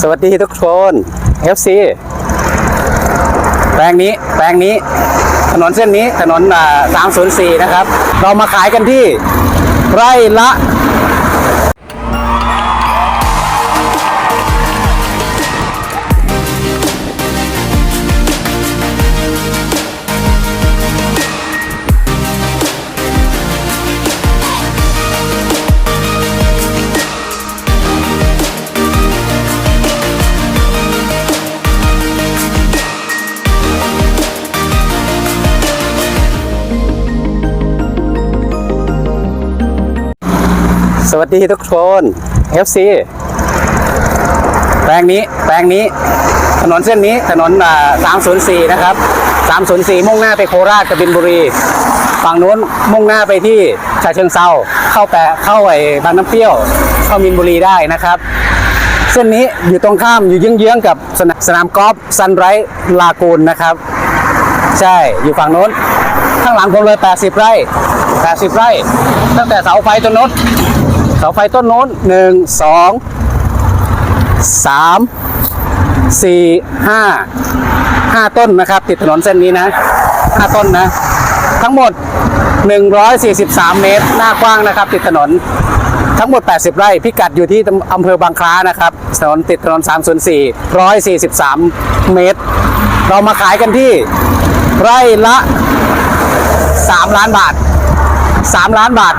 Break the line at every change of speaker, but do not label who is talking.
สวัสดีทุกคน FC แปลงนี้แปลงนี้ ถนนเส้นนี้ถนน304 นะครับ เรามาขายกันที่ไร่ละ สวัสดีทุกคน FC แปลงนี้แปลงนี้ ถนนเส้นนี้ถนนอ่า304 นะครับ 304 มุ่งหน้าไปโคราชกบินบุรี ฝั่งนู้นมุ่งหน้าไปที่ชาเชิงเซาเข้าแปะเข้าไอ้บางน้ำเปรี้ยว เข้ามินบุรีได้นะครับ เส้นนี้อยู่ตรงข้ามอยู่เยื้องๆกับสนามสนามกอล์ฟซันไรท์ลากูนนะครับ ใช่อยู่ฝั่งโน้นข้างหลังผมเลย 80 ไร่ 80 ไร่ ตั้งแต่เสาไฟต้นน้น เสาไฟต้นโน้นหนึ่งสองสามสี่ห้าห้าต้นนะครับ ติดถนนเส้นนี้นะห้าต้นนะ ทั้งหมด 143 เมตร หน้ากว้างนะครับ ติดถนนทั้งหมด 80 ไร่ พิกัดอยู่ที่อำเภอบางคล้านะครับ ถนนติดถนน 304 143 เมตร เรามาขายกันที่ไร่ละ 3 ล้านบาท 3 ล้านบาท